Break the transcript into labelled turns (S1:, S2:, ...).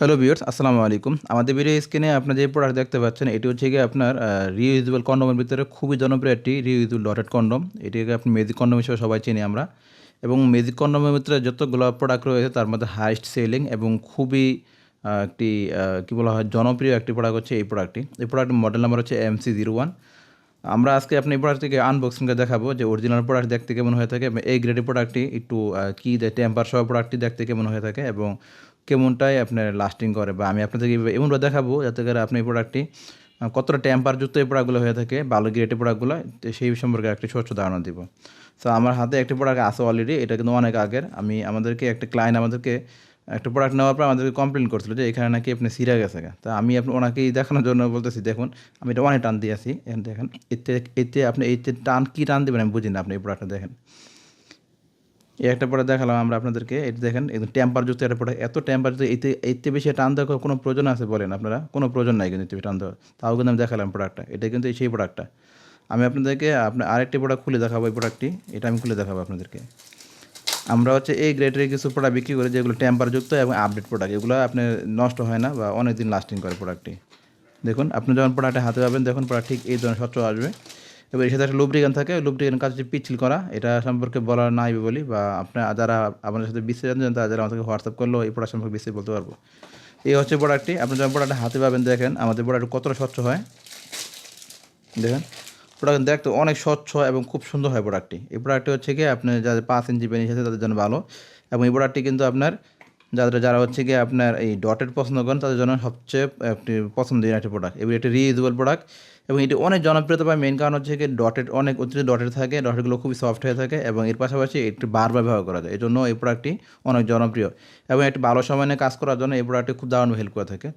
S1: Hello viewers আসসালামু আলাইকুম। আমাদের ভিডিও স্ক্রিনে আপনার যে প্রোডাক্ট দেখতে পাচ্ছেন, এটি হচ্ছে গিয়ে আপনার রিইউজেবল কন্ডোমের ভিতরে খুবই জনপ্রিয় একটি রিইউজেবল ডটেড কন্ডোম এটিকে আপনি মেজিক কন্ডোম হিসেবে সবাই চিনি আমরা। এবং মেজিক কন্ডোমের ভিতরে যত যতগুলো প্রোডাক্ট রয়েছে, তার মধ্যে হাইস্ট সেলিং এবং খুবই একটি কী বলা হয়, জনপ্রিয় একটি প্রোডাক্ট হচ্ছে এই প্রোডাক্টটি এই প্রোডাক্টের মডেল নাম্বার হচ্ছে এম সি জিরো ওয়ান আমরা আজকে আপনি এই প্রোডাক্টটিকে আনবক্সিংটা দেখাবো, যে অরিজিনাল প্রোডাক্ট দেখতে কেমন হয়ে থাকে এই গ্রেডের প্রোডাক্টটি একটু কী দেয় টেম্পার সহ প্রোডাক্টটি দেখতে কেমন হয়ে থাকে, এবং কেমনটাই আপনার লাস্টিং করে বা আমি আপনাদেরকে এমনভাবে দেখাবো যাতে করে আপনি এই প্রোডাক্টটি কতটা টেম্পারযুক্ত এই প্রোডাক্টগুলো হয়ে থাকে, ভালো গ্রেডের প্রোডাক্টগুলো সেই সম্পর্কে একটি স্বচ্ছ ধারণা দিব। তো আমার হাতে একটি প্রোডাক্ট আছে অলরেডি এটা কিন্তু অনেক আগের। আমি আমাদেরকে একটা ক্লায়েন্ট আমাদেরকে একটা প্রোডাক্ট নেওয়ার পর আমাদেরকে কমপ্লেন করছিল যে এখানে নাকি আপনি সিরা গেছে। তা আমি আপনি ওনাকেই দেখানোর জন্য বলতেছি, দেখুন, আমি এটা অনেক টান দিয়ে আছি। এখানে দেখেন এতে এতে আপনি, এতে টান কী টান দেবেন আমি বুঝি না, আপনি এই প্রোডাক্টটা দেখেন। এই একটা প্রোডাক্ট দেখালাম আমরা আপনাদেরকে। এটা দেখেন একদম টেম্পারযুক্ত একটা প্রোডাক্ট এত টেম্পারযুক্ত এতে এতে বেশি টান দেওয়ার কোনো প্রয়োজন আছে বলেন আপনারা? কোনো প্রয়োজন নাই কিন্তু এতে টান দেওয়ার। তাও কিন্তু আমি দেখালাম প্রোডাক্টটা এটা কিন্তু এই সেই প্রোডাক্টটা আমি আপনাদেরকে আপনার আরেকটি প্রোডাক্ট খুলে দেখাবো এই প্রোডাক্টটি এটা আমি খুলে দেখাবো আপনাদেরকে। আমরা হচ্ছে এই গ্রেডের কিছু প্রোডাক্ট বিক্রি করি যেগুলো টেম্পারযুক্ত এবং আপডেট প্রোডাক্ট এগুলো আপনার নষ্ট হয় না বা অনেক দিন লাস্টিং করে প্রোডাক্টটি দেখুন, আপনি যখন প্রোডাক্টে হাতে পাবেন, দেখুন প্রোডাক্ট ঠিক এই ধরনের স্বচ্ছ আসবে। এবার এর সাথে একটা লুব্রিকান থাকে লুব্রিকান কাজ হচ্ছে পিছিল করা, এটা সম্পর্কে বলা নাই বলি, বা আপনার যারা আমাদের সাথে বিস্তারিত জানতে তারা যারা আমাদেরকে হোয়াটসঅ্যাপ করলেও এই প্রোডাক্ট সম্পর্কে বিস্তারিত বলতে পারব। এই হচ্ছে প্রোডাক্টটি আপনি যখন প্রোডাক্টটা হাতে পাবেন, দেখেন আমাদের প্রোডাক্ট কতটা স্বচ্ছ হয়। দেখেন প্রোডাক্ট দেখতে অনেক স্বচ্ছ এবং খুব সুন্দর হয় প্রোডাক্টটি এই প্রোডাক্টটি হচ্ছে কি আপনি যাদের পাঁচ ইঞ্চি বেনিস আছে, তাদের জন্য ভালো। এবং এই প্রোডাক্টটি কিন্তু আপনার, যাদের, যারা হচ্ছে কি আপনার এই ডটেড পছন্দ করেন, তাদের জন্য সবচেয়ে একটি পছন্দের একটি প্রোডাক্ট এবং এটি রিইউজেবল প্রোডাক্ট এবং এটি অনেক জনপ্রিয়তা পায়। মেন কারণ হচ্ছে কি ডটেড অনেক অতিরিক্ত ডটেড থাকে ডটেডগুলো খুবই সফট হয়ে থাকে এবং এর পাশাপাশি একটি বারবার ব্যবহার করা যায়। এই জন্য এই প্রোডাক্টটি অনেক জনপ্রিয় এবং একটি ভালো সময় নিয়ে কাজ করার জন্য এই প্রোডাক্টটি খুব দারুণ হেল্প করে থাকে।